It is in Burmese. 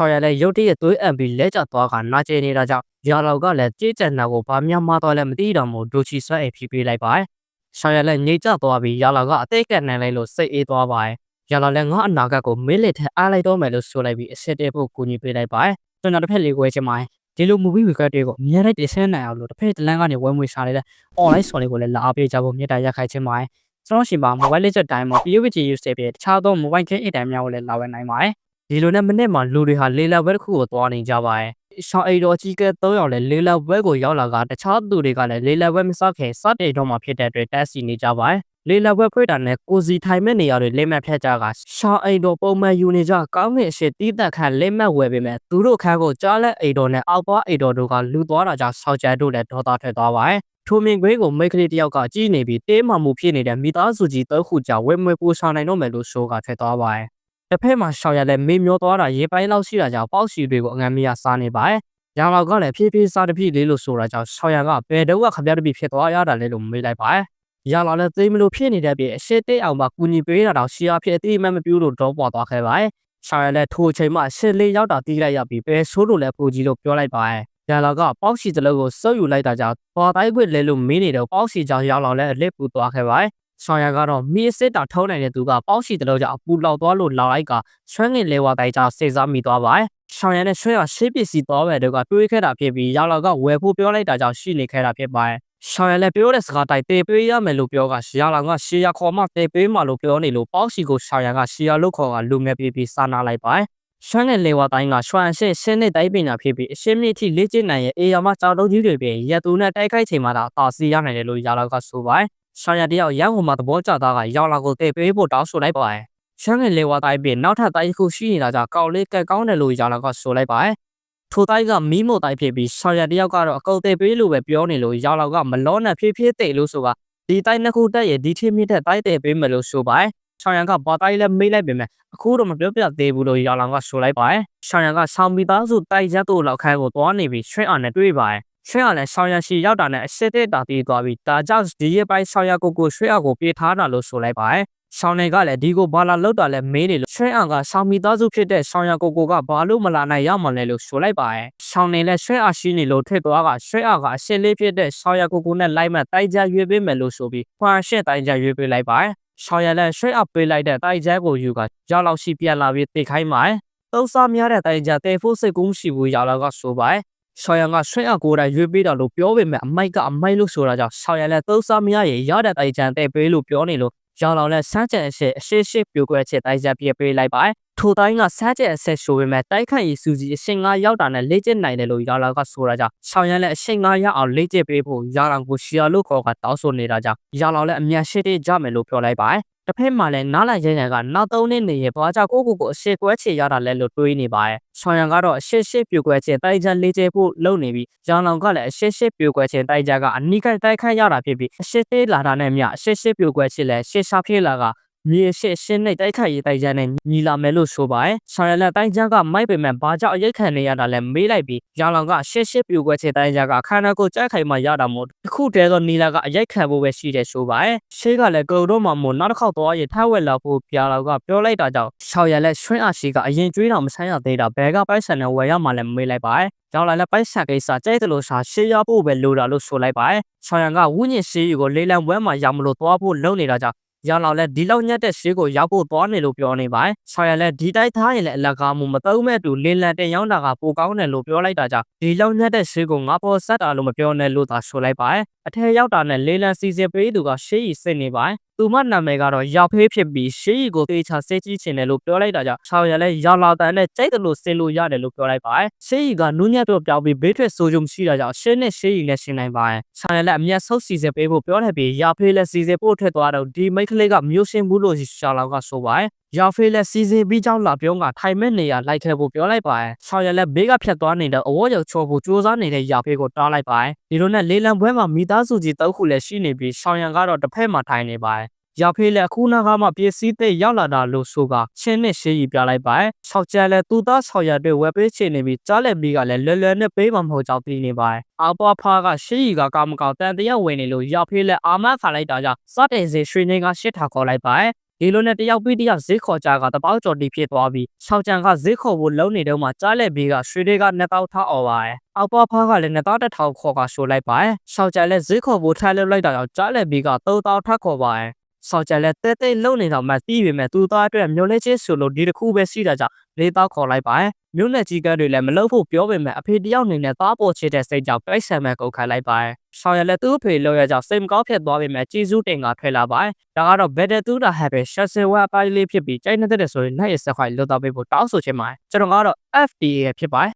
ရှောင်းရလဲရုတ်တရက်သွေးအံပြီးလဲကျသွားကနာကျင်နေတာကြောင့်ရာလောက်ကလည်းကြေးကြံတာကိုဘာမှမတော့လဲမသိတော့မို့ဒိုချီဆွဲအိပ်ဖြီးပေးလိုက်ပါတယ်ရှောင်းရလဲငိတ်ကျသွားပြီးရာလောက်ကအသေးကက်နိုင်လိုက်လို့စိတ်အေးသွားပါတယ်ရာလောက်လည်းငါအနာဂတ်ကိုမင်းလက်ထက်အားလိုက်တော့မယ်လို့ဆိုလိုက်ပြီးအစ်စ်တဲဖို့ကူညီပေးလိုက်ပါတယ်ကျွန်တော်တစ်ဖက်လေးကိုချင်ပါတယ်ဒီလို movie record တွေကိုအများနဲ့တင်ဆက်နိုင်အောင်လို့တစ်ဖက်တစ်လမ်းကနေဝယ်မွေရှာနေတဲ့ online ဆော်လေးကိုလည်းလာအားပေးကြဖို့မြတ်တာရက်ခိုင်ခြင်းပါတယ်ကျွန်တော်ရှင်ပါ mobile legend တိုင်းမှာ PUBG use တဲ့ပြတခြားသော mobile game အတိုင်းများကိုလည်းလာဝယ်နိုင်ပါတယ် ဒီလိုနဲ့မနေ့မှာလူတွေဟာလေးလာဘက်တစ်ခုကိုသွားနေကြပါတယ်ရှောင်းအိတော်ကြီးကဲ၃ယောက်လည်းလေးလာဘက်ကိုရောက်လာကတခြားသူတွေကလည်းလေးလာဘက်မစခင်စတဲ့တော့မှဖြစ်တဲ့အတွက်တက်စီနေကြပါတယ်လေလာဘွက်ဖွေးတာနဲ့ကိုစီထိုင်မဲ့နေရာတွေလက်မှတ်ဖြတ်ကြကရှောင်းအိမ်တော်ပုံမှန်ယူနေကြကောင်းတဲ့အရှိတီးသက်ခန့်လက်မှတ်ဝယ်ပေမဲ့သူတို့ခန်းကိုကြားလက်အိမ်တော်နဲ့အောက်ပွားအိမ်တော်တို့ကလူသွားတာကြောင့်ဆောက်ကြဲတို့လည်းဒေါသထွက်သွားပါတယ်ထိုမင်ခွေးကိုမိတ်ကလေးတယောက်ကကြည်နေပြီးတေးမှမှုဖြစ်နေတဲ့မိသားစုကြီးတောခုကြဝဲမွေပူဆောင်နိုင်တော့မယ်လို့ဆိုကထွက်သွားပါတယ် တစ်ဖက်မှာရှောင်းရလဲမေမျောသွားတာရေပိုင်းလောက်ရှိတာကြောင့်ပေါက်စီတွေကိုအငံမရစားနေပါတယ်ရောင်လောက် ကလည်းဖြည်းဖြည်းစားတစ်ဖြည်းလေးလို့ဆိုတာကြောင့်ရှောင်းရကဘယ်တော့ကခပြတပိဖြစ်သွားရတာလဲလို့မေးလိုက်ပါတယ်ရလာလဲသိမလို့ဖြစ်နေတဲ့ပြည့်အရှိတိတ်အောင်မှကူညီပေးတာတော့ရှီယာဖြစ်အတိအမှတ်မပြူလို့တော့ပွားသွားခဲ့ပါတယ်။ရှာရလဲထိုအချိန်မှရှစ်လေးရောက်တာတီးလိုက်ရပြီးပဲဆိုးလို့လဲပူကြီးလို့ပြောလိုက်ပါတယ်။ရလာကပေါက်စီတလုံးကိုစုပ်ယူလိုက်တာကြောင့်ပေါ်တိုင်းခွေလဲလို့မင်းနေတော့ပေါက်စီကြောင့်ရောက်လာလဲအလစ်ပူသွားခဲ့ပါတယ်။ ဆောင်ရကတော့မီးစစ်တာထုံးနိုင်တဲ့သူကပေါက်စီတလုံးကြောင့်အပူလောက်သွားလို့လောက်လိုက်ကဆွမ်းငင်လဲဝါတိုင်းကြောင့်စေစားမိသွားပါတယ်။ဆောင်ရနဲ့ဆွဲရရှေးပစ္စည်းသွားပဲတော့ကတွေးခဲ့တာဖြစ်ပြီးရောက်လာကဝယ်ဖို့ပြောလိုက်တာကြောင့်ရှိနေခဲ့တာဖြစ်ပါတယ်ရှောင်းရလည်းပြောတဲ့စကားတိုင်းတေးပေးရမယ်လို့ပြောကရှီယာလောင်ကရှီယာခေါ်မှတေးပေးမှလို့ပြောနေလို့ပေါက်စီကိုရှောင်းရကရှီယာလုတ်ခေါ်ကလူငယ်ပြေးပြီးစာနာလိုက်ပါရှမ်းနဲ့လေဝါတိုင်းကရွှမ်ရှင်းရှင်းနဲ့တိုက်ပညာဖြစ်ပြီးအရှင်းမြစ်ထိလေ့ကျင့်နိုင်ရဲ့အေယာမကြောက်တုံးကြီးတွေပြင်ရက်သူနဲ့တိုက်ခိုက်ချိန်မှာတော့တာစီရနိုင်တယ်လို့ရာလောက်ကဆိုပါတယ် ရှောင်းရတယောက်ရန်ကုန်မှာသဘောကျသားကရောက်လာကိုတေးပေးဖို့တောင်းဆိုလိုက်ပါတယ်ရှမ်းနဲ့လေဝါတိုင်းပြင်နောက်ထပ်တိုင်းခုရှိနေတာကြောင့်ကောက်လေးကက်ကောင်းတယ်လို့ရာလောက်ကဆိုလိုက်ပါတယ်ထိုတိုင်းကမီးမို့တိုင်းဖြစ်ပြီးဆော်ရတယောက်ကတော့အကုတ်သေးပေးလို့ပဲပြောနေလို့ရောက်လောက်ကမလောနဲ့ဖြည်းဖြည်းတိတ်လို့ဆိုကဒီတိုင်းနှစ်ခုတက်ရဲ့ဒီထင်းမြင့်တဲ့တိုင်းတဲ့ပေးမယ်လို့ဆိုပါဆောင်းရံကဘာတိုင်းလဲမေးလိုက်ပေမဲ့အခုတော့မပြောပြသေးဘူးလို့ရောက်လောက်ကဆိုလိုက်ပါဆောင်းရံကဆောင်းမီသားစုတိုက်ရက်တို့လောက်ခိုင်းကိုသွားနေပြီးရွှေအောင်နဲ့တွေ့ပါ ရွှေရလည်းဆောင်းရရှိရောက်တာနဲ့အစစ်တဲ့တာတီးသွားပြီးဒါကြောင့်ဒီရဲ့ပိုင်းဆောင်းရကိုကိုရွှေရကိုပြေးထားတာလို့ဆိုလိုက်ပါဆောင်းနေကလည်းဒီကိုဘာလာလောက်တာလဲမေးနေလို့ရွှေအောင်ကဆောင်းမီသားစုဖြစ်တဲ့ဆောင်းရကိုကိုကဘာလို့မလာနိုင်ရမှလဲလို့ဆိုလိုက်ပါရဲ့ဆောင်းနေလဲရွှေအားရှိနေလို့ထွက်သွားကရွှေအားကအရှင်းလေးဖြစ်တဲ့ဆောင်းရကိုကိုနဲ့လိုက်မှတိုက်ကြရွေးပေးမယ်လို့ဆိုပြီးခွာရှင်းတိုက်ကြရွေးပေးလိုက်ပါရဲ့ဆောင်းရလဲရွှေအားပေးလိုက်တဲ့တိုက်ကြကိုယူကရောက်လောက်ရှိပြန်လာပြီးတိတ်ခိုင်းပါရဲ့သုံးစားများတဲ့တိုက်ကြတဲဖို့စိတ်ကူးမရှိဘူးရောက်လောက်ကဆိုပါရဲ့ ဆောင်းရံကဆွဲအကိုယ်တိုင်ရွေးပေးတာလို့ပြောပေမဲ့အမိုက်ကအမိုက်လို့ဆိုတာကြောင့်ဆောင်းရံလည်းသုံးစားမရရင်ရတဲ့တိုင်ချန်တဲ့ပေးလို့ပြောနေလို့ရောင်လောင်နဲ့စမ်းကြံအရှိအရှိရှိပြိုကွဲချက်တိုက်ချက်ပြပေးလိုက်ပါထိုတိုင်းကစမ်းကြံအဆက်ရှိုးပေမဲ့တိုက်ခန့်ရည်စူကြီးအရှင်ငါရောက်တာနဲ့လေ့ကျင့်နိုင်တယ်လို့ရောင်လောင်ကဆိုတာကြောင့်ဆောင်းရံလည်းအရှင်ငါရောက်အောင်လေ့ကျင့်ပေးဖို့ရောင်လောင်ကိုရှီယာလို့ခေါ်ကတောင်းဆိုနေတာကြောင့်ရောင်လောင်လည်းအမြန်ရှိတဲ့ကြမယ်လို့ပြောလိုက်ပါတစ်ဖက်မှာလည်းနားလိုက်ရရကနောက်သုံးနှစ်နေရပွားကြောင့်ကိုကိုကိုအရှိကွဲချေရတာလဲလို့တွေးနေပါရဲ့။ ဆောင်းရံကတော့အရှိရှိပြိုကွဲခြင်းတိုက်ကြလေးကျဲဖို့လုပ်နေပြီးရောင်လောင်ကလည်းအရှိရှိပြိုကွဲခြင်းတိုက်ကြကအနိကိတိုက်ခတ်ရတာဖြစ်ပြီးအရှိသေးလာတာနဲ့မြအရှိရှိပြိုကွဲခြင်းလဲရှေ့ရှာဖြစ်လာက မြေရှစ်ရှင်းနဲ့တိုက်ခိုက်ရေးတိုက်ကြနဲ့ညီလာမယ်လို့ဆိုပါရဲ့။ဆောင်းရလက်တိုက်ကြကမိုက်ပေမဲ့ဘာကြောင့်အရိတ်ခံနေရတာလဲမေးလိုက်ပြီးရောင်လောင်ကရှစ်ရှစ်ပြိုကွဲချေတိုက်ကြကခန္ဓာကိုယ်ကြက်ခိုင်မှရတာမို့တခုတည်းသောနီလာကအရိတ်ခံဖို့ပဲရှိတယ်ဆိုပါရဲ့။ရှေးကလည်းကလုတော့မှမို့နောက်တစ်ခေါက်သွားရင်ထားဝက်လာဖို့ပြာလောက်ကပြောလိုက်တာကြောင့်ဆောင်းရလက်ရွှင်းအားရှိကအရင်ကျွေးတော်မဆန်းရသေးတာဘဲကပိုက်ဆန်နဲ့ဝယ်ရမှလည်းမေးလိုက်ပါရဲ့။ကြောင်လာလည်းပိုက်ဆံကိစ္စကြိုက်တယ်လို့ရှာရှေးရဖို့ပဲလိုတာလို့ဆိုလိုက်ပါရဲ့။ဆောင်းရံကဝင်းညင်ရှေးရီကိုလေးလံဝဲမှာရမလို့သွားဖို့လုပ်နေတာကြောင့် ရလောက်လဲဒီလောက်ညက်တဲ့ရှေးကိုရောက်ဖို့သွားနေလို့ပြောနေပါတယ်။ဆော်ရလဲဒီတိုက်ထားရင်လည်းအလကားမှုမတုံးမဲ့တူလင်းလန်တင်ရောက်တာကပိုကောင်းတယ်လို့ပြောလိုက်တာကြောင့်ဒီလောက်ညက်တဲ့ရှေးကိုငါပေါ်ဆက်တာလို့မပြောနဲ့လို့သာဆိုလိုက်ပါတယ်။အထက်ရောက်တာနဲ့လေးလန်စီစဉ်ပေးသူကရှေးရီစစ်နေပါတယ်။ သူမနာမည်ကတော့ရောက်ဖေးဖြစ်ပြီးရှေးရီကိုသေချာစေးကြီးချင်တယ်လို့ပြောလိုက်တာကြောင့်ဆော်ရလဲရောက်လာတဲ့နဲ့ကြိုက်တယ်လို့စင်လို့ရတယ်လို့ပြောလိုက်ပါတယ်။ရှေးရီကနူးညံ့တော့ပြောင်းပြီးဘေးထွက်ဆိုးကြုံရှိတာကြောင့်ရှေးနဲ့ရှေးရီနဲ့ရှင်းနိုင်ပါတယ်။ဆော်ရလဲအမျက်ဆုပ်စီစဉ်ပေးဖို့ပြောနေပြီးရောက်ဖေးလဲစီစဉ်ဖို့ထွက်သွားတော့ဒီမိတ်ကလေးကမျိုးရှင်းဘူးလို့ရှာလောက်ကဆိုပါတယ်။ ရောက်ဖေးလက်စီစဉ်ပြီးကြောင်းလာပြုံးကထိုင်မဲ့နေရလိုက်ခဲ့ဖို့ပြောလိုက်ပါတယ်။ဆော်ရလက်ဘေးကဖြတ်သွားနေတဲ့အဝေါ်ရုပ်ချော်ဖို့ကြိုးစားနေတဲ့ရောက်ဖေးကိုတားလိုက်ပါတယ်။ဒီလိုနဲ့လေးလံပွဲမှာမိသားစုကြီးတောက်ခုလည်းရှိနေပြီးဆောင်းရံကတော့တစ်ဖက်မှာထိုင်နေပါတယ်။ရောက်ဖေးလက်အခုနာကမှပစ္စည်းသိရောက်လာတာလို့ဆိုကချင်းနဲ့ရှေးကြီးပြလိုက်ပါတယ်။ဆောက်ကြလဲသူသားဆော်ရတွေဝယ်ပေးချင်နေပြီးကြားလက်ပြီးကလည်းလွယ်လွယ်နဲ့ပေးမှမဟုတ်ကြောင်းသိနေပါတယ်။အာပွားဖားကရှေးကြီးကကောင်းမကောင်းတန်တရာဝင်နေလို့ရောက်ဖေးလက်အာမခံလိုက်တာကြောင့်စတဲ့စေရွှေနေကရှစ်ထာခေါ်လိုက်ပါတယ် ဒီလိုနဲ့တယောက်ပြီးတယောက်ဈေးခေါ်ကြကတပေါက်ကျော်တီဖြစ်သွားပြီးရှောက်ကြံကဈေးခေါ်ဖို့လုံးနေတော့မှကြားလက်ဘေးကရွှေတွေကနှစ်တောက်ထားအော်ပါတယ်အောက်ပွားဖားကလည်းနှစ်တောက်တစ်ထောင်ခေါ်ကရှိုးလိုက်ပါတယ်ရှောက်ကြံလည်းဈေးခေါ်ဖို့ထားလုပ်လိုက်တာကြောင့်ကြားလက်ဘေးကသုံးတောက်ထပ်ခေါ်ပါတယ် ဆောက်ကြလည်းတဲတဲလုံနေတော့မှတီးပေမဲ့သူသားအတွက်မျိုးလဲချင်းဆိုလို့ဒီတစ်ခုပဲရှိတာကြောင့်လေးတောက်ခေါ်လိုက်ပါတယ်မျိုးနဲ့ကြီးကန်းတွေလည်းမလုပ်ဖို့ပြောပေမဲ့အဖေတယောက်နေနဲ့သားပေါ်ချစ်တဲ့စိတ်ကြောင့်ပြိုက်ဆံမဲ့ကုန်ခံလိုက်ပါတယ်ဆောက်ရလည်းသူ့အဖေလောက်ရကြောင့်စိတ်မကောင်းဖြစ်သွားပေမဲ့ជីစုတင်ကထွက်လာပါတယ်ဒါကတော့ better to the habit ရှက်စဝါပိုင်းလေးဖြစ်ပြီးကြိုက်နေတဲ့ဆိုရင်နိုင်ရစခွိုင်လွတ်တော့ပေးဖို့တောင်းဆိုချင်ပါတယ်ကျွန်တော်ကတော့ FDA ဖြစ်ပါတယ်